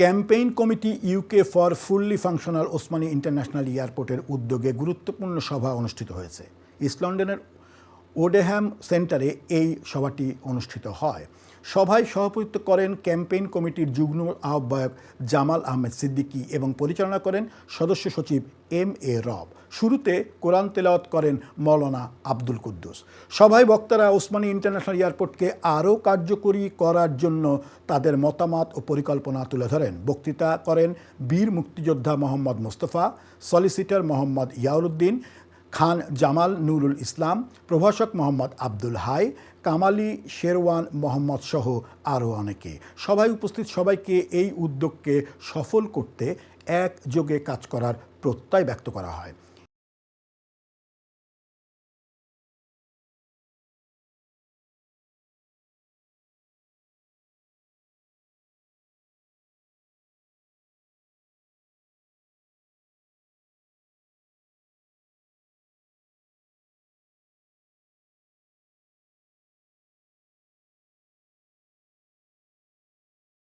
Campaign committee UK for fully functional Osmani international এয়ারপোর্টের উদ্যোগে গুরুত্বপূর্ণ সভা অনুষ্ঠিত হয়েছে। ইস্ট লন্ডনের ওডেহ্যাম সেন্টারে এই সভাটি অনুষ্ঠিত হয়। সভায় সভাপতিত্ব করেন ক্যাম্পেইন কমিটির যুগ্ম আহ্বায়ক জামাল আহমেদ সিদ্দিকী এবং পরিচালনা করেন সদস্য সচিব এম এ রব। শুরুতে কোরআন তেলাওয়াত করেন মৌলানা আব্দুল কুদ্দুস। সভায় বক্তারা ওসমানী ইন্টারন্যাশনাল এয়ারপোর্টকে আরও কার্যকরী করার জন্য তাদের মতামত ও পরিকল্পনা তুলে ধরেন। বক্তৃতা করেন বীর মুক্তিযোদ্ধা মোহাম্মদ মোস্তফা, সলিসিটর মোহাম্মদ ইয়াউরুদ্দিন খান জামাল নুরুল ইসলাম, প্রভাষক মোহাম্মদ আব্দুল হাই, কামালি শেরওয়ান মোহাম্মদ সহ আরও অনেকে। সবাই উপস্থিত সবাইকে এই উদ্যোগকে সফল করতে একযোগে কাজ করার প্রত্যয় ব্যক্ত করা হয়।